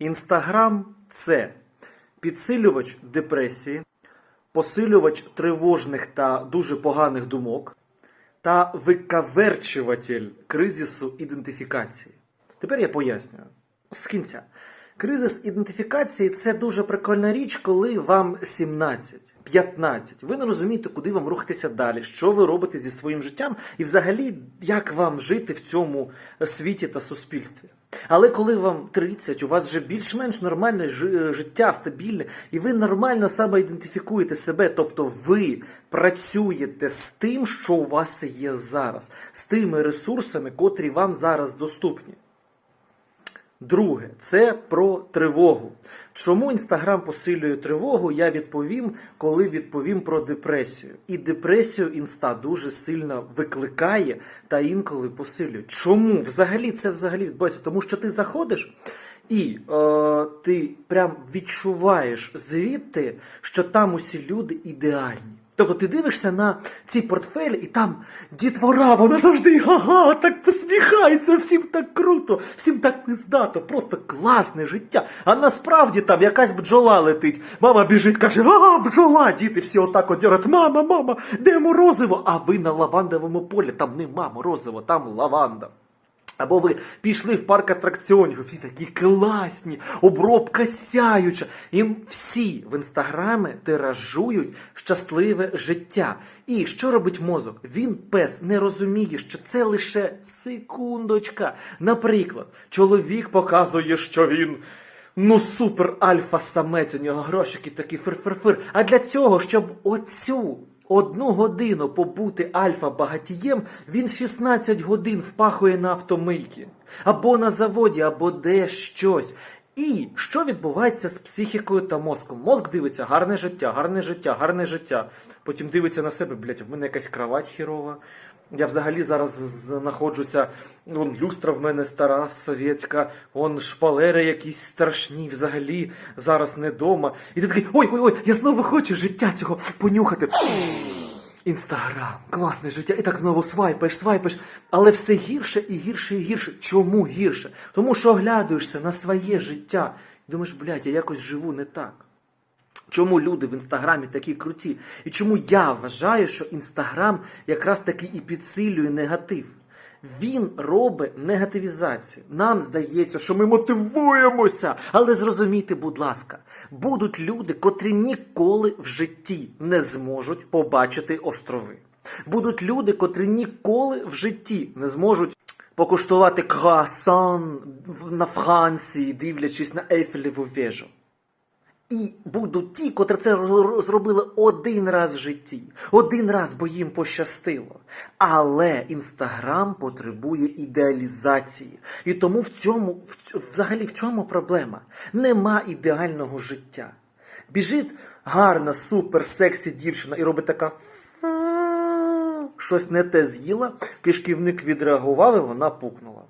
Інстаграм це підсилювач депресії, посилювач тривожних та дуже поганих думок та викаверчуватель кризису ідентифікації. Тепер я пояснюю. З кінця. Кризис ідентифікації це дуже прикольна річ, коли вам 17, 15. Ви не розумієте, куди вам рухатися далі, що ви робите зі своїм життям, і взагалі, як вам жити в цьому світі та суспільстві. Але коли вам 30, у вас вже більш-менш нормальне життя, стабільне, і ви нормально саме ідентифікуєте себе, тобто ви працюєте з тим, що у вас є зараз, з тими ресурсами, котрі вам зараз доступні. Друге, це про тривогу. Чому інстаграм посилює тривогу? Я відповім, коли відповім про депресію. І депресію інста дуже сильно викликає та інколи посилює. Чому? Взагалі це взагалі відбувається? Тому що ти заходиш і е, ти прям відчуваєш звідти, що там усі люди ідеальні. Тобто ти дивишся на ці портфелі, і там дітвора, вона завжди га-га, так посміхається, всім так круто, всім так пиздато, просто класне життя. А насправді там якась бджола летить. Мама біжить, каже, ага, бджола, діти всі отак от деруть, мама, мама, де морозиво? А ви на лавандовому полі, там нема морозиво, там лаванда. Або ви пішли в парк атракціонів, всі такі класні, обробка сяюча. І всі в інстаграмі тиражують щасливе життя. І що робить мозок? Він пес не розуміє, що це лише секундочка. Наприклад, чоловік показує, що він. Ну, супер альфа-самець, у нього грошики такі фир-фир-фир. А для цього, щоб оцю одну годину побути альфа-багатієм, він 16 годин впахує на автомийки. Або на заводі, або де щось. І що відбувається з психікою та мозком? Мозк дивиться гарне життя, гарне життя, гарне життя. Потім дивиться на себе, блядь, в мене якась кровать хірова. Я взагалі зараз знаходжуся, вон люстра в мене стара, совєтська, вон шпалери якісь страшні, взагалі зараз не дома. І ти такий, ой, ой, ой, я знову хочу життя цього понюхати. Інстаграм, класне життя. І так знову свайпаєш, свайпаєш, але все гірше і гірше і гірше. Чому гірше? Тому що оглядуєшся на своє життя і думаєш, блядь, я якось живу не так. Чому люди в інстаграмі такі круті? І чому я вважаю, що інстаграм якраз таки і підсилює негатив? Він робить негативізацію. Нам здається, що ми мотивуємося. Але зрозумійте, будь ласка, будуть люди, котрі ніколи в житті не зможуть побачити острови. Будуть люди, котрі ніколи в житті не зможуть покуштувати круасан на Франції, дивлячись на Ейфелеву вежу. І будуть ті, котрі це ро- зробили один раз в житті, один раз, бо їм пощастило. Але інстаграм потребує ідеалізації. І тому в цьому, взагалі, в чому проблема? Нема ідеального життя. Біжить гарна, супер сексі дівчина і робить така. Щось не те з'їла, кишківник відреагував і вона пукнула.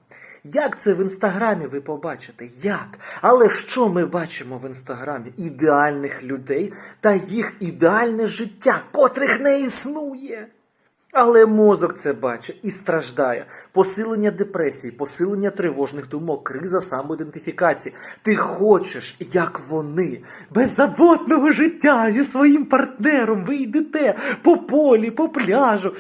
Як це в інстаграмі ви побачите? Як? Але що ми бачимо в інстаграмі? Ідеальних людей та їх ідеальне життя, котрих не існує. Але мозок це бачить і страждає. Посилення депресії, посилення тривожних думок, криза самоідентифікації. Ти хочеш, як вони, беззаботного життя зі своїм партнером. Ви йдете по полі, по пляжу.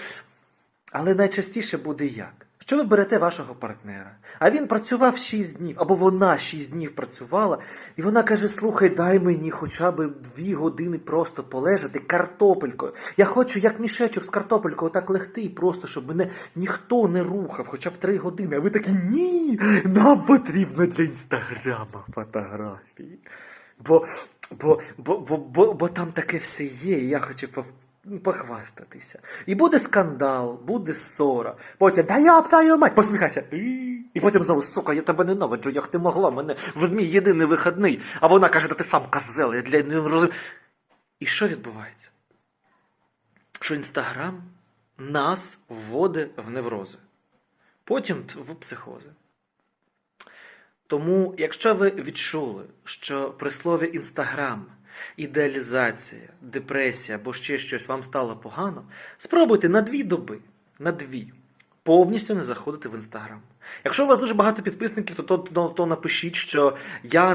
Але найчастіше буде як? Що ви берете вашого партнера, а він працював 6 днів, або вона 6 днів працювала, і вона каже: слухай, дай мені хоча б 2 години просто полежати картопелькою. Я хочу як мішечок з картопелькою отак легти, просто щоб мене ніхто не рухав, хоча б 3 години. А ви такі ні, нам потрібно для інстаграма фотографії. Бо, бо, бо, бо, бо, бо там таке все є, і я хочу похвастатися. І буде скандал, буде ссора. Потім, та я твою мать, посміхайся. І потім знову, сука, я тебе ненавиджу, як ти могла мене в мій єдиний вихідний. А вона каже, та ти сам козел, я для не розумію. І що відбувається? Що інстаграм нас вводить в неврози, потім в психози. Тому, якщо ви відчули, що при слові інстаграм, ідеалізація, депресія або ще щось вам стало погано, спробуйте на дві доби, на дві, повністю не заходити в інстаграм. Якщо у вас дуже багато підписників, то, то, то, напишіть, що я